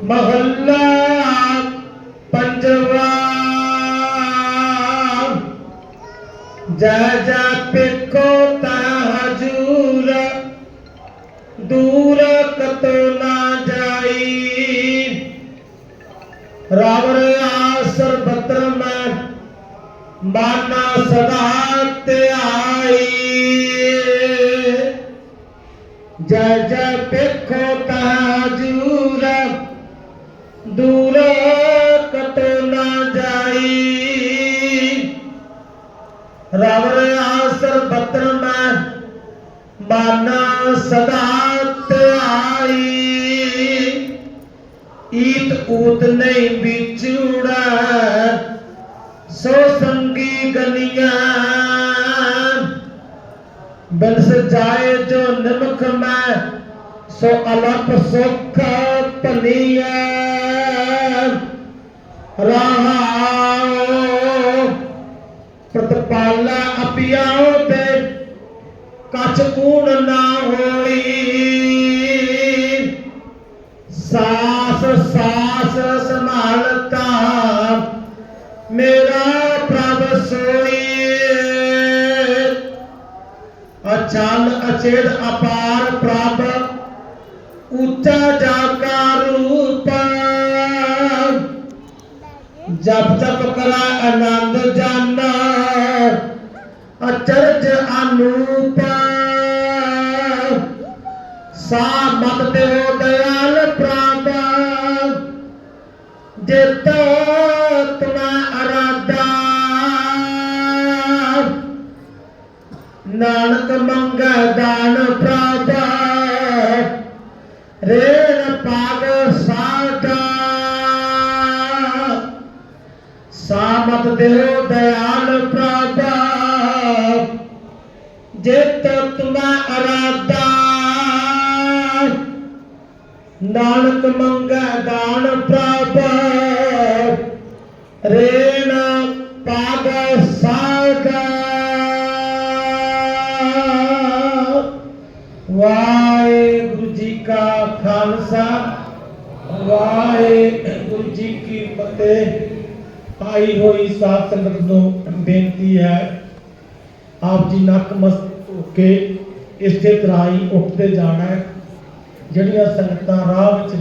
ਮਹੱਲਾ ਪੰਜਵਾ ਜੈ ਜੈ ਪੇਖੋ ਤਾ ਹਜੂਰ ਦੂਰ ਕਤੋ ਨਾ ਜਾਈ ਰਾਵਰ ਆਸਰ ਬਤਰ ਮੈਂ ਮਾਨਾ ਸਦਾ ਧਿਆਈ ਜੈ ਜੈ ਪੇਖੋ ਤਾ ਹਜੂਰ ਰਵਰ ਆਸਰ ਬਤਰ ਮੈਂ, ਮਾਨਾ ਸਦਾ ਧਿਆਈ ਈਤ ਊਤ ਨਹੀਂ ਵਿਚੂੜਾ ਸੋ ਸੰਗੀ ਗਨੀਆਂ। ਬਿਨਸ ਜਾਏ ਜੋ ਨਿਮਖ ਮੈਂ, ਸੋ ਅਲਪ ਸੁਖ ਭਲੀਆਂ ਰਹਾਉ ਪ੍ਰਤਪਾਲਾ ਅਪਿਆਉ ਤੇ ਕਛ ਕੂਣ ਨਾ ਹੋਈ। ਸਾਸ ਸਾਸ ਸੰਭਾਲਤਾ ਮੇਰਾ ਪ੍ਰਭ ਸੋਈ। ਅਚਲ ਅਚੇਤ ਅਪਾਰ ਪ੍ਰਭ ਉੱਚਾ ਜਾਕਾ ਰੂਪ। ਜਪ ਜਪ ਕਰਾ ਆਨੰਦ ਜਾਨਾ। ਅਚਰਜ ਅਨੂਪ। ਸਾ ਮਤ ਦੇਵ ਦਇਆਲ ਪ੍ਰਭ ਜਿਤ ਤੁਮਾ ਅਰਾਧਾ। ਨਾਨਕ ਮੰਗਾ ਦਾਨ ਪ੍ਰਭ ਰੇਣ ਪਾਗ ਸਾਡਾ ਸਾਮਤ ਦੇਵ ਦਇਆਲ ਪ੍ਰਭ ਜਿਤ ਤੁਮਾ ਅਰਾਧਾ। ਨਾਨਕ ਮੰਗਾ ਦਾਨ ਪ੍ਰਭ ਰੇਣ ਪਾਗ ਸਾਗਾ। ਵਾਹਿਗੁਰੂ ਜੀ ਕਾ ਖਾਲਸਾ। ਵਾਹਿਗੁਰੂ ਜੀ ਕੀ ਫਤਿਹ। ਆਈ ਹੋਈ ਸਾਧ ਸੰਗਤ ਨੂੰ ਬੇਨਤੀ ਹੈ ਆਪ ਜੀ ਨਕਮਸਤਕ ਹੋ ਕੇ ਇਸੇ ਤਰ੍ਹਾਂ ਹੀ ਉੱਠਦੇ ਜਾਣਾ ਜਿਹੜੀਆਂ ਸੰਗਤਾਂ ਰਾਹ ਵਿੱਚ